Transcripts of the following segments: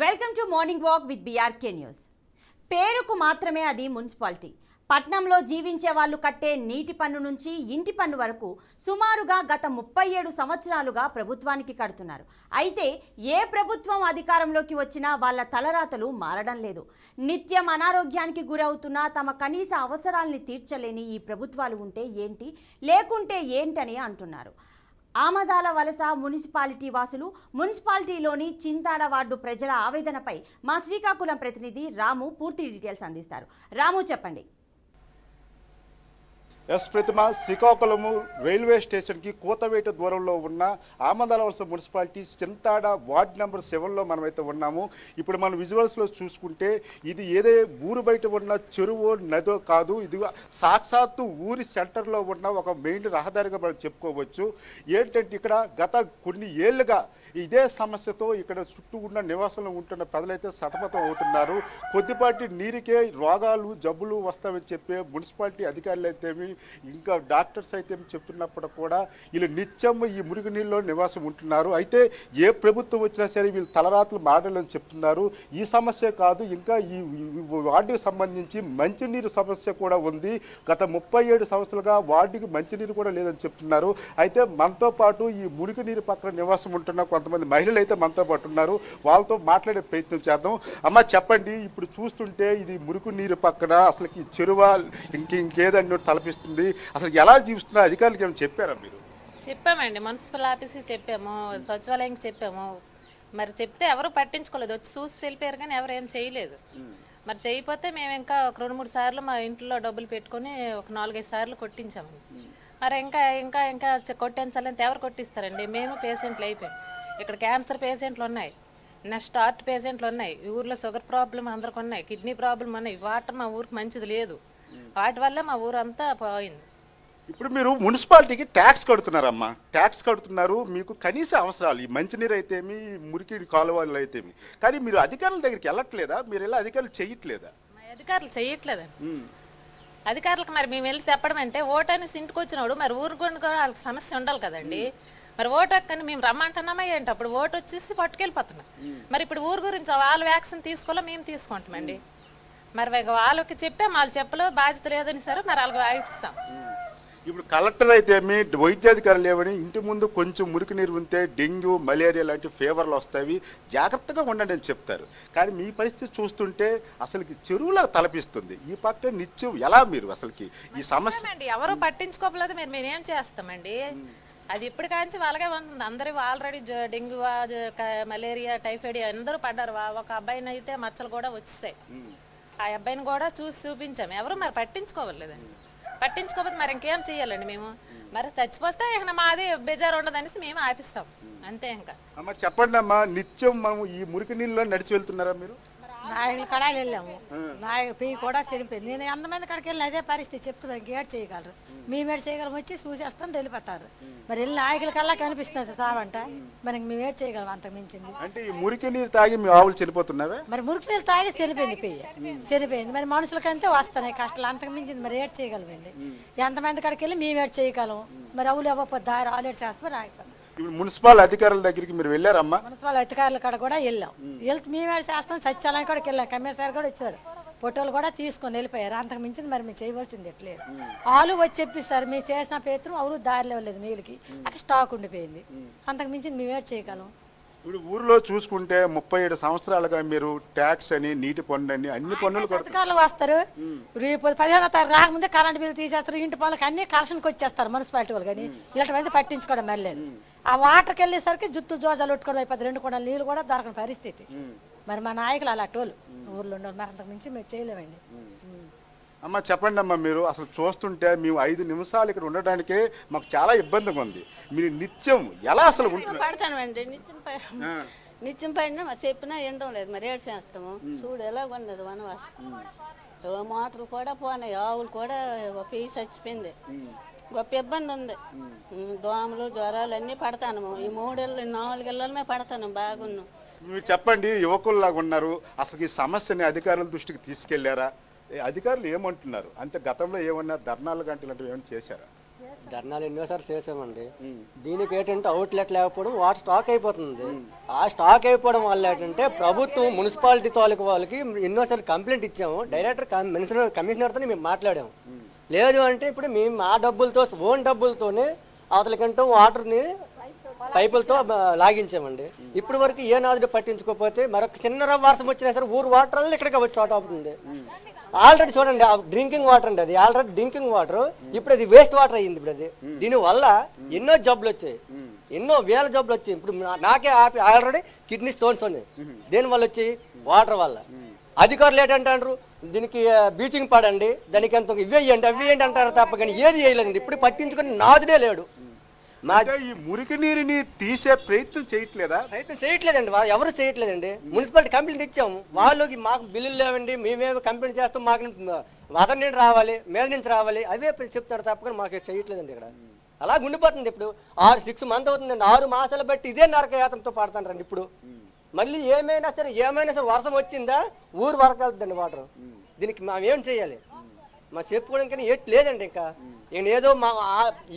Welcome to morning walk with BRK news. పేరుకు మాత్రమే అది మున్సిపాలిటీ. పట్నంలో జీవించే వాళ్ళు కట్టే నీటి పన్ను నుంచి ఇంటి పన్ను వరకు సుమారుగా గత ముప్పై ఏడు సంవత్సరాలుగా ప్రభుత్వానికి కడుతున్నారు. అయితే ఏ ప్రభుత్వం అధికారంలోకి వచ్చినా వాళ్ళ తలరాతలు మారడం లేదు. నిత్యం అనారోగ్యానికి గురవుతున్న తమ కనీస అవసరాల్ని తీర్చలేని ఈ ప్రభుత్వాలు ఉంటే ఏంటి? లేకుంటే ఏంటని అంటున్నారు. ఆమదాల వలస మున్సిపాలిటీ వాసులు మున్సిపాలిటీలోని చింతాడ వార్డు ప్రజల ఆవేదనపై మా శ్రీకాకుళం ప్రతినిధి రాము పూర్తి డీటెయిల్స్ అందిస్తారు. రాము చెప్పండి. ఎస్ ప్రతిమ శ్రీకాకుళము రైల్వే స్టేషన్కి కూతవేట దూరంలో ఉన్న Amadalavalasa municipality Chintada ward number సెవెన్లో మనమైతే ఉన్నాము. ఇప్పుడు మనం విజువల్స్లో చూసుకుంటే ఇది ఏదే ఊరు బయట ఉన్న చెరువు నదో కాదు. ఇది సాక్షాత్తు ఊరి సెంటర్లో ఉన్న ఒక మెయిన్ రహదారిగా మనం చెప్పుకోవచ్చు. ఏంటంటే ఇక్కడ గత కొన్ని ఏళ్ళుగా ఇదే సమస్యతో ఇక్కడ చుట్టూ ఉన్న నివాసంలో ఉంటున్న ప్రజలైతే సతమతం అవుతున్నారు. కొద్దిపాటి నీరుకే రోగాలు జబ్బులు వస్తామని చెప్పే మున్సిపాలిటీ అధికారులు అయితేమి ఇంకా డాక్టర్స్ అయితే చెప్తున్నప్పుడు కూడా వీళ్ళు నిత్యం ఈ మురుగు నీళ్ళలో నివాసం ఉంటున్నారు. అయితే ఏ ప్రభుత్వం వచ్చినా సరే వీళ్ళు తలరాతలు మారలేదని చెప్తున్నారు. ఈ సమస్య కాదు ఇంకా ఈ వార్డుకి సంబంధించి మంచినీరు సమస్య కూడా ఉంది. గత ముప్పై ఏడు సంవత్సరాలుగా వార్డుకి మంచినీరు కూడా లేదని చెప్తున్నారు. అయితే మనతో పాటు ఈ మురికి నీరు పక్కన నివాసం ఉంటున్న కొంతమంది మహిళలు అయితే మనతో పాటు ఉన్నారు. వాళ్ళతో మాట్లాడే ప్రయత్నం చేద్దాం. అమ్మ చెప్పండి. ఇప్పుడు చూస్తుంటే ఇది మురుకు నీరు పక్కన అసలు ఈ చెరువ ఇంక ఇంకేదన్నట్టు తలపిస్తుంది అసలు ఎలా జీవిస్తున్నా? అధికారులకు ఏమైనా చెప్పారా మీరు? చెప్పామండి. మున్సిపల్ ఆఫీస్కి చెప్పాము సచివాలయంకి చెప్పాము. మరి చెప్తే ఎవరు పట్టించుకోలేదు. వచ్చి చూసి వెళ్ళిపోయారు కానీ ఎవరు ఏం చేయలేదు. మరి చేయకపోతే మేము ఇంకా ఒక రెండు మూడు సార్లు మా ఇంట్లో డబ్బులు పెట్టుకొని ఒక నాలుగైదు సార్లు కొట్టించాము మరి ఇంకా ఇంకా ఇంకా కొట్టించాలంటే ఎవరు కొట్టిస్తారండి? మేము పేషెంట్లు అయిపోయాం. ఇక్కడ క్యాన్సర్ పేషెంట్లు ఉన్నాయి. నెక్స్ట్ హార్ట్ పేషెంట్లు ఉన్నాయి. ఊర్లో షుగర్ ప్రాబ్లం అందరికి ఉన్నాయి. కిడ్నీ ప్రాబ్లం ఉన్నాయి. వాటర్ మా ఊరికి మంచిది లేదు. వాటి వల్ల మా ఊరు అంతా పోయింది. ఇప్పుడు మీరు మున్సిపాలిటీకి ట్యాక్స్ కడుతున్నారమ్మా. ట్యాక్స్ కడుతున్నారు మీకు కనీస అవసరాలు ఈ మంచినీరు అయితేమి మురికి కాలువలు అయితేమి కానీ మీరు అధికారుల దగ్గరికి వెళ్ళట్లేదా? మీరు ఎలా అధికారులు చేయట్లేదా? మా అధికారులు చేయట్లేదండి. అధికారులకు మరి మేము వెళ్ళి చెప్పడం అంటే ఓటు అనేసి ఇంటికి వచ్చినప్పుడు మరి ఊరు గుండా కూడా వాళ్ళకి సమస్య ఉండాలి కదండి. మరి ఓటు హక్కని మేము రమ్మంటున్నామా ఏంటి? అప్పుడు ఓటు వచ్చేసి పట్టుకెళ్ళిపోతున్నాం. మరి ఇప్పుడు ఊరు గురించి వాళ్ళు వ్యాక్సిన్ తీసుకోవాలా మేము తీసుకుంటామండి. మరి వాళ్ళకి చెప్పాం వాళ్ళు చెప్పలో బాధ్యత లేదని సరే మరి వాళ్ళకి వాయిస్తాం ఇప్పుడు కలెక్టర్ అయితేమి వైద్యాధికారులు ఏమని ఇంటి ముందు కొంచెం మురికి నీరు ఉంటే డెంగ్యూ మలేరియా లాంటి ఫీవర్లు వస్తాయి. జాగ్రత్తగా ఉండండి అని చెప్తారు. కానీ మీ పరిస్థితి చూస్తుంటే అసలుకి చెరువులా తలపిస్తుంది. ఈ పక్క నిత్యం ఎలా మీరు అసలుకి ఈ సమస్య ఎవరు పట్టించుకోకపోతే మీరు మేమేం చేస్తామండి? అది ఇప్పుడు కాంచి వాళ్ళగే ఉంటుంది అందరూ ఆల్రెడీ డెంగ్యూ మలేరియా టైఫాయిడ్ అందరూ పడ్డారు. వా- ఒక అబ్బాయిని అయితే మచ్చలు కూడా వచ్చేసాయి. ఆ అబ్బాయిని కూడా చూసి చూపించాము ఎవరు మరి పట్టించుకోవట్లేదండి. పట్టించుకోకపోతే మరి ఇంకేం చెయ్యాలండి మేము? మరి చచ్చిపోతే ఇక మాది బేజారు ఉండదనేసి మేము ఆపిస్తాం. అంతే ఇంకా. అమ్మ చెప్పండి అమ్మా నిత్యం మనం ఈ మురికి నీళ్ళలో నడిచి వెళ్తున్నారా మీరు? నాయకుల కడాలు వెళ్ళాము. నాయకుల పెయ్యి కూడా చనిపోయింది నేను ఎంతమంది కడికి వెళ్ళిన అదే పరిస్థితి చెప్తున్నాను గేట్ చేయగలరు. మేము ఏడు చేయగలం వచ్చి చూసేస్తాం వెళ్ళిపోతారు. మరి వెళ్ళి నాయకుల కల్లా కనిపిస్తుంది తావంట. మరి ఇంక మేము ఏడు చేయగలం అంత మించింది. అంటే ఈ మురికి నీరు తాగి మీ ఆవులు చనిపోతున్నావే మరి మురికి నీళ్ళు తాగి చనిపోయింది పెయ్యి. చనిపోయింది మరి మనుషులకంతే వస్తున్నాయి కష్టాలు. అంతకు మించింది మరి ఏడు చేయగలమండి. ఎంతమంది కడికి వెళ్ళి మేము ఏడు చేయగలం. మరి అవులు ఇవ్వకపోతే దారి ఆలేడు చేస్తే రాకపోతే ఇప్పుడు మున్సిపల్ అధికారుల దగ్గరికి మీరు వెళ్ళారమ్మా? మున్సిపల్ అధికారుల కాడ కూడా వెళ్ళాం. వెళ్తే మేమే చేస్తాం సత్యాలయం కూడా వెళ్ళాం. కమిషనర్ కూడా ఇచ్చాడు. ఫోటోలు కూడా తీసుకొని వెళ్ళిపోయారు. అంతకు మించింది మరి మేము చేయవలసింది ఎట్లేదు వాళ్ళు వచ్చి చెప్పిస్తారు మేము చేసిన పేత్రం అవులు దారిలో వెళ్ళలేదు నీళ్ళకి. అక్కడ స్టాక్ ఉండిపోయింది. అంతకు మించింది మేమే చేయగలం? ఇప్పుడు ఊర్లో చూసుకుంటే ముప్పై ఏడు సంవత్సరాలుగా మీరు ట్యాక్స్ అని నీటి పన్ను అని అన్ని పన్నులు అధికారులు వస్తారు. రేపు పదిహేనో తారీఖు రాకముందే కరెంట్ బిల్లు తీసేస్తారు. ఇంటి పనులకి అన్ని కలెక్షన్కి వచ్చేస్తారు మున్సిపాలిటీ వాళ్ళు కానీ. ఇలాంటివన్నీ పట్టించుకోవడం లేదు. ఆ వాటర్కి వెళ్ళేసరికి జుత్తు జోజాలు పెట్టుకోవడం అయిపోతుంది రెండు కూడా నీళ్ళు కూడా దొరకని పరిస్థితి. మరి మా నాయకులు అలాంటి వాళ్ళు. ఊర్లో ఉన్నారు మరి అంతకు మించి మేము చేయలేమండి. అమ్మ చెప్పండి అమ్మా మీరు అసలు చూస్తుంటే మేము ఐదు నిమిషాలు ఇక్కడ ఉండడానికే మాకు చాలా ఇబ్బందిగా ఉంది. మీరు నిత్యం ఎలా అసలు పడతానండి నిత్యం నిత్యం పడినా మరి చెప్పినా ఎండం లేదు. మరి ఏడు చేస్తాము. చూడు ఎలా ఉన్నది వనవాసం. మోటార్లు కూడా పోనాయి ఆవులు కూడా పెయ్యి చచ్చిపోయింది. గొప్ప ఇబ్బంది ఉంది. దోమలు జ్వరాలు అన్నీ పడతాను. ఈ మూడేళ్ళు నాలుగేళ్ళమే పడతాను బాగున్నాం. మీరు చెప్పండి యువకుల్లాగా ఉన్నారు. అసలు ఈ సమస్యని అధికారుల దృష్టికి తీసుకెళ్ళారా? అధికారులు ఏమంటున్నారు? అంతే గతంలో ఏమన్నా ధర్నాలు గంటలు లాంటివి ఏమైనా చేశారా? ధర్నాలు ఎన్నోసార్లు చేసామండి దీనికి ఏంటంటే అవుట్లెట్ లేకపోవడం వాటర్ స్టాక్ అయిపోతుంది. ఆ స్టాక్ అయిపోవడం వల్ల ఏంటంటే ప్రభుత్వం మున్సిపాలిటీ తాలూకు వాళ్ళకి ఎన్నోసార్లు కంప్లైంట్ ఇచ్చాము. డైరెక్టర్ కమిషనర్ కమిషనర్తో మేము మాట్లాడాము. లేదు అంటే ఇప్పుడు మేము ఆ డబ్బులతో ఓన్ డబ్బులతోనే అవతలకంటూ వాటర్ని పైపులతో లాగించామండి. ఇప్పుడు వరకు ఏ నాదుడు పట్టించుకోకపోతే మరొక చిన్న వర్షం వచ్చినా సరే ఊరు వాటర్ ఇక్కడికి వచ్చి స్టార్ట్ అవుతుంది. ఆల్రెడీ చూడండి డ్రింకింగ్ వాటర్ అండి అది. ఆల్రెడీ డ్రింకింగ్ వాటర్ ఇప్పుడు అది వేస్ట్ వాటర్ అయ్యింది ఇప్పుడు అది. దీని వల్ల ఎన్నో జబ్బులు వచ్చాయి. ఎన్నో వేల జబ్బులు వచ్చాయి. ఇప్పుడు నాకే ఆల్రెడీ కిడ్నీ స్టోన్స్ ఉన్నాయి. దేని వల్ల వచ్చి వాటర్ వల్ల. అధికారులు ఏంటంటారు? దీనికి బీచింగ్ పడండి దానికి ఎంత ఇవే ఇవ్వండి అవి ఏంటి అంటారు తప్ప కానీ ఏది చేయలేదండి ఇప్పుడు పట్టించుకొని నాదుడే లేడు. ఈ మురికి నీరుని తీసే ప్రయత్నం చేయట్లేదా? ప్రయత్నం చేయట్లేదండి. వా- ఎవరు చేయట్లేదండి. మున్సిపాలిటీ కంప్లైంట్ ఇచ్చాము వాళ్ళకి మాకు బిల్లులు లేవండి. మేమేమి కంప్లైంట్ చేస్తాం. మాకు వదన నుండి రావాలి మీద నుంచి రావాలి. అవే చెప్తారు తప్పకుండా మాకు చేయట్లేదండి ఇక్కడ. అలా ఉండిపోతుంది ఇప్పుడు. ఆరు సిక్స్ మంత్ అవుతుందండి. ఆరు మాసాలు బట్టి ఇదే నరక యాత్రతో పడుతుంటారండి ఇప్పుడు. మళ్ళీ ఏమైనా సరే ఏమైనా సరే వర్షం వచ్చిందా? ఊరు వరకు వెళ్తుందండి వాటర్ దీనికి మేము ఏం చేయాలి? మా చెప్పుకోవడం కానీ ఏట్ లేదండి ఇంకా. నేను ఏదో మా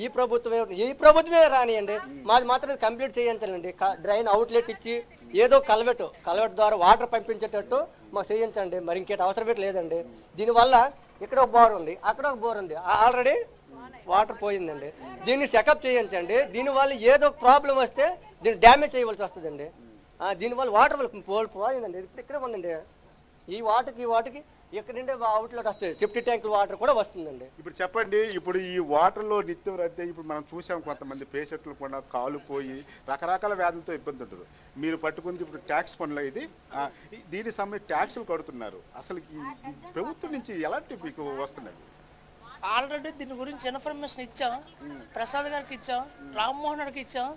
ఈ ప్రభుత్వమే ఈ ప్రభుత్వమే రానియండి. మాది మాత్రం కంప్లీట్ చేయించాలండి డ్రైన్ అవుట్లెట్ ఇచ్చి ఏదో కలవెట్ కలవెట్ ద్వారా వాటర్ పంపించేటట్టు మాకు చేయించండి. మరి ఇంకేట అవసరం లేదండి. దీనివల్ల ఇక్కడ ఒక బోర్ ఉంది అక్కడ ఒక బోర్ ఉంది. ఆల్రెడీ వాటర్ పోయిందండి. దీన్ని చెకప్ చేయించండి. దీనివల్ల ఏదో ప్రాబ్లం వస్తే దీన్ని డ్యామేజ్ చేయవలసి వస్తుందండి. దీనివల్ల వాటర్ వల్ల పోయిందండి. ఇక్కడ ఇక్కడే ఉందండి. ఈ వాటర్కి ఈ వాటికి ఇక్కడ నుండి అవుట్లెట్ వస్తాయి సెఫ్టీ ట్యాంక్ వాటర్ కూడా వస్తుందండి. ఇప్పుడు చెప్పండి ఇప్పుడు ఈ వాటర్లో నిత్యం రద్దీ ఇప్పుడు మనం చూసాం కొంతమంది పేషెంట్లు కూడా కాలు పోయి రకరకాల వ్యాధులతో ఇబ్బంది ఉంటారు. మీరు పట్టుకుంది ఇప్పుడు ట్యాక్స్ పనులు ఇది. దీనికి సంబంధించి ట్యాక్సులు కడుతున్నారు. అసలు ఈ ఈ ప్రభుత్వం నుంచి ఎలాంటి మీకు వస్తున్నాయి? ఆల్రెడీ దీని గురించి ఇన్ఫర్మేషన్ ఇచ్చాం. ప్రసాద్ గారికి ఇచ్చాం. రామ్మోహన్ గారికి ఇచ్చాం.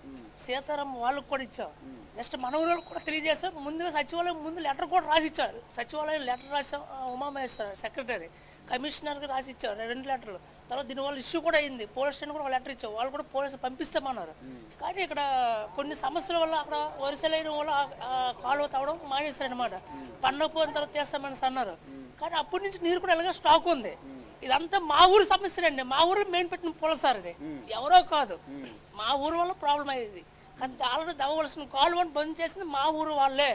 సీతారాం వాళ్ళకి కూడా ఇచ్చాం. నెక్స్ట్ మన ఊళ్ళో కూడా తెలియజేస్తాం ముందుగా సచివాలయం ముందు లెటర్ కూడా రాసి ఇచ్చారు సచివాలయం లెటర్ రాసాం ఉమామహేశ్వర సెక్రటరీ కమిషనర్కి రాసి ఇచ్చాం రెండు లెటర్లు. తర్వాత దీనివల్ల ఇష్యూ కూడా అయింది. పోలీస్ స్టేషన్ కూడా లెటర్ ఇచ్చాం వాళ్ళు కూడా పోలీసు పంపిస్తామన్నారు. కానీ ఇక్కడ కొన్ని సమస్యల వల్ల అక్కడ వరుసలైన వల్ల కాలువ తవ్వడం మానేశారనమాట పోయిన తర్వాత తీస్తామని అన్నారు. కానీ అప్పటి నుంచి నీరు కూడా ఇలాగే స్టాక్ ఉంది. ఇదంతా మా ఊరు సమస్యనండి మా ఊరు మెయిన్ పెట్టిన పుల సార్ ఇది ఎవరో కాదు. మా ఊరు వల్ల ప్రాబ్లం అయ్యేది. కానీ ఆల్రెడీ దవ్వవలసిన కాలువని బంద్ చేసింది మా ఊరు వాళ్ళే.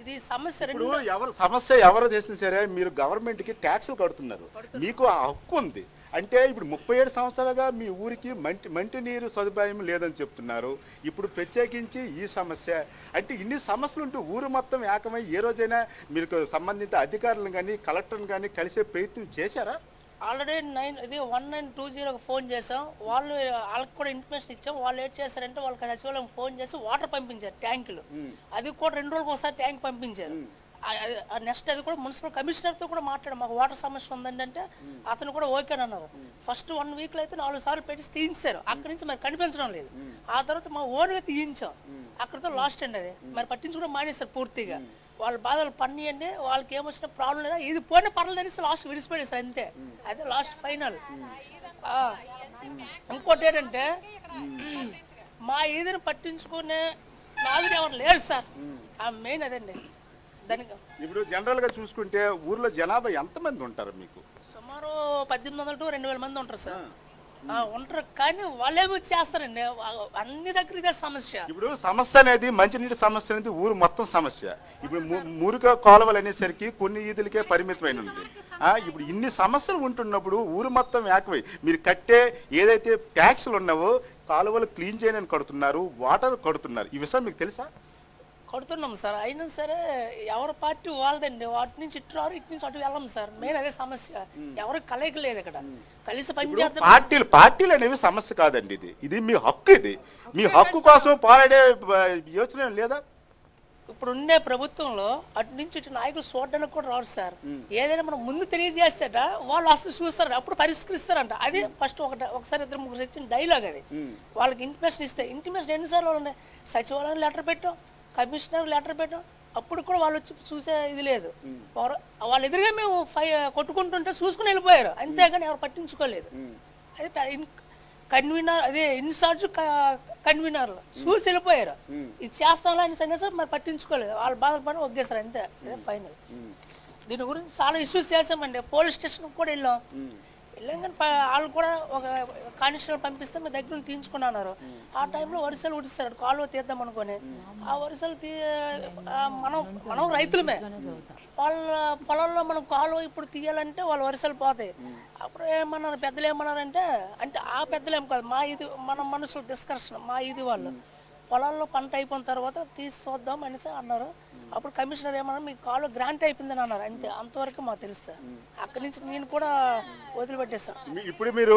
ఇది సమస్య ఇప్పుడు ఎవరు సమస్య ఎవరు చేసినా సరే మీరు గవర్నమెంట్కి ట్యాక్సులు కడుతున్నారు. మీకు ఆ హక్కు ఉంది. అంటే ఇప్పుడు ముప్పై ఏడు సంవత్సరాలుగా మీ ఊరికి మంటి మంచినీరు సదుపాయం లేదని చెప్తున్నారు. ఇప్పుడు ప్రత్యేకించి ఈ సమస్య. అంటే ఇన్ని సమస్యలు ఉంటూ ఊరు మొత్తం ఏకమై ఏ రోజైనా మీరు సంబంధిత అధికారులను కానీ కలెక్టర్ని కానీ కలిసే ప్రయత్నం చేశారా? ఆల్రెడీ నైన్ ఇది వన్ నైన్ టూ జీరోకి ఫోన్ చేసాం వాళ్ళు వాళ్ళకి కూడా ఇన్ఫర్మేషన్ ఇచ్చాం. వాళ్ళు ఏం చేశారంటే వాళ్ళకి సచివాలయం ఫోన్ చేసి వాటర్ పంపించారు ట్యాంకులు. అది కూడా రెండు రోజులకు ఒకసారి ట్యాంక్ పంపించారు. నెక్స్ట్ అది కూడా మున్సిపల్ కమిషనర్తో కూడా మాట్లాడాం. మాకు వాటర్ సమస్య ఉందండి అంటే అతను కూడా ఓకే అన్నారు. ఫస్ట్ వన్ వీక్లో అయితే నాలుగు సార్లు పెట్టి తీయించారు. అక్కడి నుంచి మరి కనిపించడం లేదు. ఆ తర్వాత మా ఓన్గా తీయించాం. అక్కడితో లాస్ట్ అండి అది. మరి పట్టించుకోవడం మానేస్తారు పూర్తిగా. వాళ్ళ బాధలు పన్నియండి వాళ్ళకి ఏమొచ్చిన ప్రాబ్లం లేదా. ఇది పోయిన పర్లేదు అనేసి లాస్ట్ విడిచిపెట్టేస్తారు అంతే. అదే లాస్ట్ ఫైనల్. ఇంకోటి ఏంటంటే మా ఈదిని పట్టించుకునే నాదుడు ఎవరు లేరు సార్. ఆ మెయిన్ అదండి. దానికి ఇప్పుడు జనరల్గా చూసుకుంటే ఊర్లో జనాభా ఎంతమంది ఉంటారు మీకు? సుమారు పద్దెనిమిది వందల టు రెండు వేల మంది ఉంటారు సార్. ఉంటారు కానీ వాళ్ళేమో చేస్తారండి. అన్ని దగ్గర ఇదే సమస్య. ఇప్పుడు సమస్య అనేది మంచినీటి సమస్య అనేది ఊరు మొత్తం సమస్య. ఇప్పుడు మురిక కాలువలు అనేసరికి కొన్ని ఈదులకే పరిమితమైన ఉంది ఇప్పుడు ఇన్ని సమస్యలు ఉంటున్నప్పుడు ఊరు మొత్తం ఏకమై. మీరు కట్టే ఏదైతే ట్యాక్స్లు ఉన్నావో కాలువలు క్లీన్ చేయని కడుతున్నారు వాటర్ కడుతున్నారు. ఈ విషయం మీకు తెలుసా? కొడుతున్నాం సార్. అయినా సరే ఎవరి పార్టీ వాళ్ళదండి. వాటి నుంచి ఇటు రారు ఇటు నుంచి అటు వెళ్ళం సార్. మెయిన్ అదే సమస్య. ఎవరికి కలయిక లేదు ఇక్కడ. కలిసి పనిచేద్దాం పార్టీలు పార్టీలు అనేవి సమస్య కాదండి ఇది. ఇది మీ హక్కు ఇది. మీ హక్కు కోసం పోరాడే యోచన లేదా? ఇప్పుడు ఉండే ప్రభుత్వంలో అటు నుంచి ఇటు నాయకులు చూడడానికి కూడా రారు సార్. ఏదైనా మనం ముందు తెలియజేస్తేట వాళ్ళు అసలు చూస్తారు అప్పుడు పరిష్కరిస్తారంట. అది ఫస్ట్ ఒక ఒకసారి ఇద్దరు ముగ్గురు ఇచ్చిన డైలాగ్ అది. వాళ్ళకి ఇంటిమేషన్ ఇస్తే ఇంటిమేషన్ ఎన్నిసార్లు ఉన్నాయి సచివాలయం లెటర్ పెట్టాం. కమిషనర్ లెటర్ పెట్టాం అప్పుడు కూడా వాళ్ళు వచ్చి చూసే ఇది లేదు. వాళ్ళ ఎదురుగా మేము ఫై కొట్టుకుంటుంటే చూసుకుని వెళ్ళిపోయారు. అంతేగాని ఎవరు పట్టించుకోలేదు. అది కన్వీనర్ అదే ఇన్ఛార్జ్ కన్వీనర్లు చూసి వెళ్ళిపోయారు. ఇది చేస్తాంలా అని సరే సార్ మరి పట్టించుకోలేదు. వాళ్ళు బాధపడి ఒగ్గేసారు అంతే. అదే ఫైనల్. దీని గురించి చాలా ఇష్యూస్ చేసామండి. పోలీస్ స్టేషన్ కూడా వెళ్ళాం. వెళ్ళాం కానీ ప- వాళ్ళు కూడా ఒక కానిస్టేబుల్ పంపిస్తే మీ దగ్గర నుంచి తీయించుకుని అన్నారు ఆ టైంలో వరుసలు ఉడిస్తారు. కాలువ తీద్దాం అనుకొని. ఆ వరుసలు తీ ఆ మనం మనం రైతులమే. వాళ్ళ పొలంలో మనం కాలువ ఇప్పుడు తీయాలంటే వాళ్ళ వరుసలు పోతాయి. అప్పుడు ఏమన్నారు? పెద్దలు ఏమన్నారంటే అంటే ఆ పెద్దలు ఏం కాదు. మా ఇది మన మనుషులు డిస్కషన్ మా ఇది వాళ్ళు. పొలాల్లో పంట అయిపోయిన తర్వాత తీసి చూద్దాం అనేసి అన్నారు. అప్పుడు కమిషనర్ ఏమన్నారు మీకు కాలు గ్రాంట్ అయిపోయిందని అన్నారు. అంతే అంతవరకు మాకు తెలుసు సార్. అక్కడి నుంచి నేను కూడా వదిలిపెట్టేస్తాను ఇప్పుడు మీరు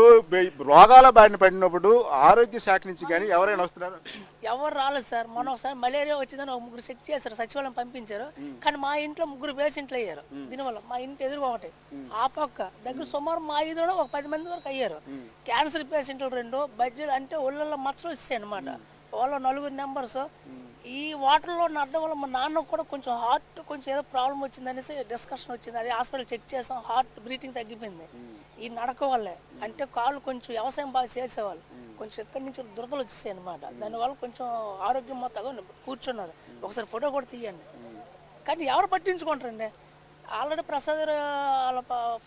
రోగాల బారిన పడినప్పుడు ఆరోగ్య శాఖ నుంచి కానీ ఎవరైనా వస్తున్నారు? ఎవరు రాలేదు సార్. మొన్న ఒకసారి మలేరియా వచ్చిందని ఒక ముగ్గురు చెక్ చేశారు సచివాలయం పంపించారు. కానీ మా ఇంట్లో ముగ్గురు పేషెంట్లు అయ్యారు దీనివల్ల. మా ఇంటి ఎదురుగా ఒకటి ఆ పక్క దగ్గర సుమారు మా ఐదులో ఒక పది మంది వరకు అయ్యారు. క్యాన్సర్ పేషెంట్లు రెండు బడ్జెట్ అంటే ఒళ్ళల్లో మచ్చలు వచ్చాయి అనమాట వాళ్ళ నలుగురు నెంబర్స్ ఈ వాటర్లో నడడం వల్ల మా నాన్నకు కూడా కొంచెం హార్ట్ కొంచెం ఏదో ప్రాబ్లం వచ్చిందనేసి డిస్కషన్ వచ్చింది. అది హాస్పిటల్ చెక్ చేసాం హార్ట్ బ్రీతింగ్ తగ్గిపోయింది. ఈ నడక వల్లే. అంటే కాళ్ళు కొంచెం వ్యవసాయం బాగా చేసేవాళ్ళు. కొంచెం ఎక్కడి నుంచి దురదలు వచ్చేసాయి అనమాట దానివల్ల కొంచెం ఆరోగ్యం మొత్తం కూర్చున్నారు. ఒకసారి ఫోటో కూడా తీయండి. కానీ ఎవరు పట్టించుకుంటారండి? ఆల్రెడీ ప్రసాద్ వాళ్ళ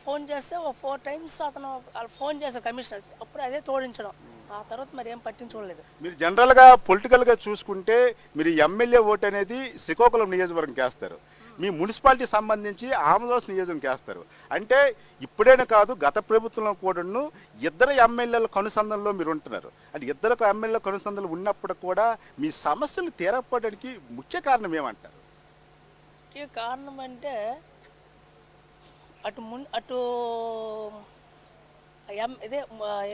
ఫోన్ చేస్తే ఒక ఫోర్ టైమ్స్ అతను వాళ్ళు ఫోన్ చేశారు కమిషనర్ అప్పుడు అదే తోడించడం. ఆ తర్వాత మరి ఏం పట్టించుకోలేదు. మీరు జనరల్గా పొలిటికల్గా చూసుకుంటే మీరు ఎమ్మెల్యే ఓటు అనేది శ్రీకాకుళం నియోజకవర్గం వేస్తారు మీ మున్సిపాలిటీ సంబంధించి ఆమదాస్ నియోజకవర్గం వేస్తారు అంటే ఇప్పుడేనే కాదు గత ప్రభుత్వంలో కూడాను ఇద్దరు ఎమ్మెల్యేల కనుసంధంలో మీరు ఉంటున్నారు. అంటే ఇద్దరు ఎమ్మెల్యేల కనుసంధంలో ఉన్నప్పుడు కూడా మీ సమస్యలు తీరకపోవడానికి ముఖ్య కారణం ఏమంటారు? కారణం అంటే అటు మున్ అటు ఎం ఇదే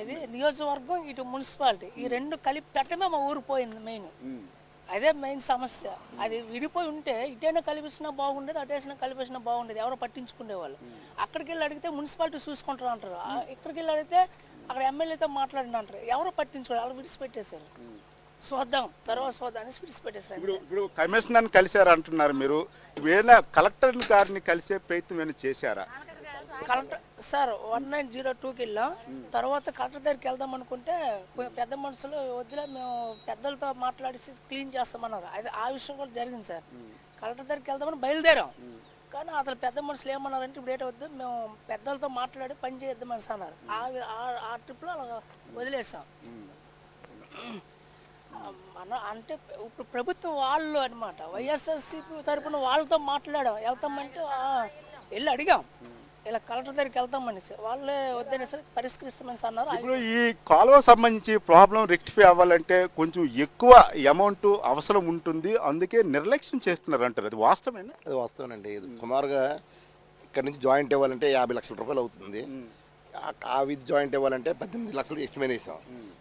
ఇది నియోజకవర్గం ఇటు మున్సిపాలిటీ. ఈ రెండు కలిపి పెట్టడమే మా ఊరు పోయింది మెయిన్. అదే మెయిన్ సమస్య. అది విడిపోయి ఉంటే ఇటైనా కలిపిస్తున్నా బాగుండేది అటేసినా కలిపేసినా బాగుండేది. ఎవరో పట్టించుకునేవాళ్ళు. అక్కడికి వెళ్ళి అడిగితే మున్సిపాలిటీ చూసుకుంటారు అంటారు. ఇక్కడికి వెళ్ళి అడిగితే అక్కడ ఎమ్మెల్యేతో మాట్లాడిన అంటారు. ఎవరో పట్టించుకోవాలి వాళ్ళు విడిచిపెట్టేశారు. చూద్దాం తర్వాత చూద్దాం అనేసి విడిచిపెట్టేశారు ఇప్పుడు ఇప్పుడు కమిషనర్ని కలిశారు అంటున్నారు మీరు. ఏమైనా కలెక్టర్ గారిని కలిసే ప్రయత్నం ఏమైనా చేశారా? Collector sir one nine zero టూకి వెళ్ళాం. తర్వాత కలెక్టర్ దగ్గరికి వెళ్దాం అనుకుంటే పెద్ద మనుషులు వద్దులే మేము పెద్దలతో మాట్లాడేసి క్లీన్ చేస్తామన్నారు. అది ఆ విషయం కూడా జరిగింది సార్. కలెక్టర్ దగ్గరికి వెళ్దామని బయలుదేరాం. కానీ అతను పెద్ద మనుషులు ఏమన్నారంటే ఇప్పుడు ఏటవద్దు వద్దు మేము పెద్దలతో మాట్లాడి పని చేద్దామని అన్నారు. ఆ ట్రిప్లో అలా వదిలేసాం. మన అంటే ఇప్పుడు ప్రభుత్వం వాళ్ళు అనమాట వైఎస్ఆర్సీపీ తరపున వాళ్ళతో మాట్లాడాం. వెళ్తామంటే వెళ్ళి అడిగాం. ఇలా కలెక్టర్ దగ్గరికి వెళ్తామనేసి వాళ్ళే వద్దనేసి పరిష్కరిస్తామని అన్నారు. ఇప్పుడు ఈ కాలువ సంబంధించి ప్రాబ్లం రెక్టిఫై అవ్వాలంటే కొంచెం ఎక్కువ అమౌంట్ అవసరం ఉంటుంది. అందుకే నిర్లక్ష్యం చేస్తున్నారు అంటారు. అది వాస్తవేనా అది వాస్తవేనండి ఇది సుమారుగా ఇక్కడ నుంచి జాయింట్ ఇవ్వాలంటే యాభై లక్షల రూపాయలు అవుతుంది. ఆ- ఆ విత్ జాయింట్ ఇవ్వాలంటే పద్దెనిమిది లక్షలు ఎస్టిమేట్ వేసాం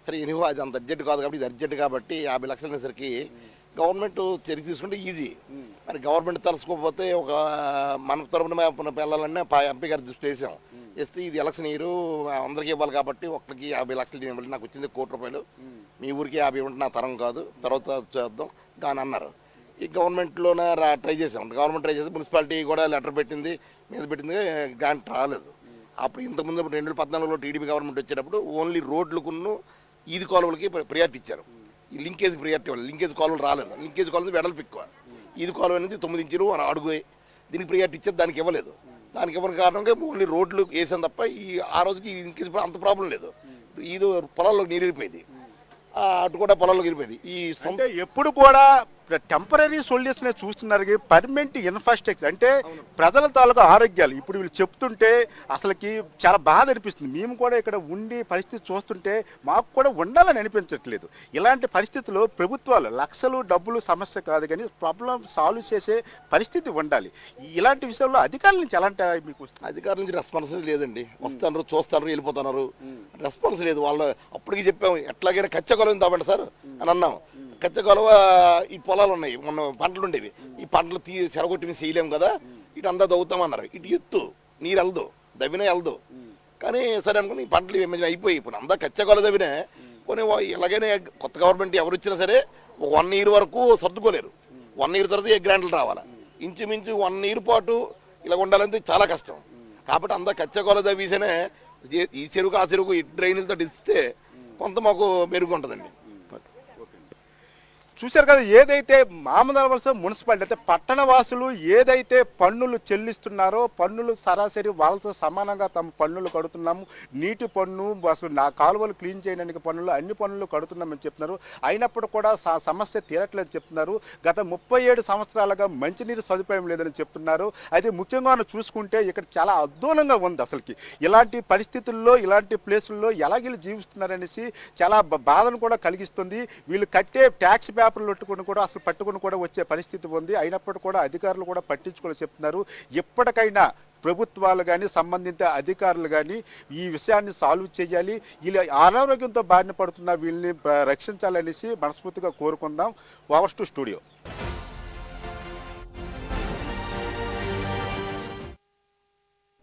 సరే ఎనివో అది అంత అర్జెంట్ కాదు కాబట్టి ఇది అర్జెంట్ కాబట్టి యాభై లక్షలు అనేసరికి గవర్నమెంట్ చర్య తీసుకుంటే ఈజీ. మరి గవర్నమెంట్ తలుసుకోకపోతే ఒక మన తరపున మన పిల్లలన్నీ ఎంపీ గారి దృష్టి వేసాం. వేస్తే ఇది ఎలక్షన్ ఇయర్ అందరికీ ఇవ్వాలి కాబట్టి ఒకరికి యాభై లక్షలు ఇవ్వాలి నాకు వచ్చింది కోటి రూపాయలు. మీ ఊరికి యాభై ఇవ్వండి నా తరం కాదు తర్వాత చేద్దాం కానీ అన్నారు. ఈ గవర్నమెంట్లోనే రా ట్రై చేసాం. గవర్నమెంట్ ట్రై చేసి మున్సిపాలిటీ కూడా లెటర్ పెట్టింది మీద పెట్టింది గ్రాంట్ రాలేదు. అప్పుడు ఇంతకుముందు రెండు వేల పద్నాలుగులో టీడీపీ గవర్నమెంట్ వచ్చేటప్పుడు ఓన్లీ రోడ్లకును ఈది కాలువలకి ప్రియారిటీ ఇచ్చారు. ఈ లింకేజ్ ప్రియారిటీ ఇవ్వాలి. లింకేజ్ కాలువలు రాలేదు. లింకేజ్ కాలువలు వెడల్పు ఎక్కువ. ఈది కాలువ అనేది తొమ్మిది ఇంచులు అని అడుగు. దీనికి ప్రియారిటీ ఇచ్చేది దానికి ఇవ్వలేదు. దానికి ఇవ్వని కారణంగా ఓన్లీ రోడ్లు వేసాను తప్ప ఈ ఆ రోజుకి ఈ అంత ప్రాబ్లం లేదు. ఇది పొలాల్లో నీరు వెళ్ళిపోయింది. అటు కూడా పొలాల్లో వెళ్ళిపోయింది. ఈ సొంత ఎప్పుడు కూడా టెంపరీ సొల్యూషన్ చూస్తున్నారు పర్మనెంట్ ఇన్ఫ్రాస్ట్రక్చర్ అంటే ప్రజల తాలూకా ఆరోగ్యాలు. ఇప్పుడు వీళ్ళు చెప్తుంటే అసలుకి చాలా బాధ అనిపిస్తుంది. మేము కూడా ఇక్కడ ఉండి పరిస్థితి చూస్తుంటే మాకు కూడా ఉండాలని అనిపించట్లేదు. ఇలాంటి పరిస్థితుల్లో ప్రభుత్వాలు లక్షలు డబ్బులు సమస్య కాదు కానీ ప్రాబ్లం సాల్వ్ చేసే పరిస్థితి ఉండాలి. ఇలాంటి విషయంలో అధికారుల నుంచి ఎలాంటి మీకు? అధికారుల నుంచి రెస్పాన్స్ లేదండి. వస్తున్నారు చూస్తారు వెళ్ళిపోతున్నారు. రెస్పాన్స్ లేదు. వాళ్ళు అప్పటికి చెప్పాము ఎట్లాగైనా కచ్చగొలవ తవ్వండి సార్ అని అన్నాం కచ్చగొలవ ఈ పొలాలు ఉన్నాయి. మొన్న పంటలు ఉండేవి. ఈ పంటలు తీ చెరగొట్టి మేము చేయలేము కదా. ఇటు అంతా దవ్వుతామన్నారు. ఇటు ఎత్తు నీరు వెళ్దు దవ్వినా వెళ్దు కానీ సరే అనుకుని ఈ పంటలు ఏమైనా అయిపోయి ఇప్పుడు అంతా కచ్చగొల దవ్వినే కొన్ని వా- కొత్త గవర్నమెంట్ ఎవరు వచ్చినా సరే ఒక వన్ ఇయర్ వరకు సర్దుకోలేరు. వన్ ఇయర్ తర్వాత ఏ గ్రాంట్లు రావాలి. ఇంచుమించు వన్ ఇయర్ పాటు ఇలా ఉండాలంటే చాలా కష్టం. కాబట్టి అంతా కచ్చగొల దవ్వీసనే ఏ- ఈ చెరుకు ఆ చెరుకు ఈ డ్రైన్లతో ఇస్తే కొంత మాకు మెరుగు ఉంటుందండి. చూశారు కదా ఏదైతే మామదవలస మున్సిపాలిటీ అయితే పట్టణ వాసులు ఏదైతే పన్నులు చెల్లిస్తున్నారో పన్నులు సరాసరి వాళ్ళతో సమానంగా తమ పన్నులు కడుతున్నాము. నీటి పన్ను అసలు నా కాలువలు క్లీన్ చేయడానికి పన్నులు అన్ని పన్నులు కడుతున్నామని చెప్తున్నారు. అయినప్పుడు కూడా సమస్య తీరట్లేదు చెప్తున్నారు. గత ముప్పై ఏడు సంవత్సరాలుగా మంచినీరు సదుపాయం లేదని చెప్తున్నారు. అయితే ముఖ్యంగా మనం చూసుకుంటే ఇక్కడ చాలా అద్భుతంగా ఉంది అసలుకి. ఇలాంటి పరిస్థితుల్లో ఇలాంటి ప్లేసుల్లో ఎలా వీళ్ళు జీవిస్తున్నారనేసి చాలా బాధను కూడా కలిగిస్తుంది. వీళ్ళు కట్టే ట్యాక్స్ చేపలు పట్టుకుని కూడా అసలు పట్టుకుని కూడా వచ్చే పరిస్థితి ఉంది. అయినప్పటికీ కూడా అధికారులు కూడా పట్టించుకొని చెప్తున్నారు. ఎప్పటికైనా ప్రభుత్వాలు కానీ సంబంధిత అధికారులు కానీ ఈ విషయాన్ని సాల్వ్ చేయాలి. ఇలా అనారోగ్యంతో బారిన పడుతున్న వీళ్ళని రక్షించాలనేసి మనస్ఫూర్తిగా కోరుకుందాం. వావస్టు స్టూడియో.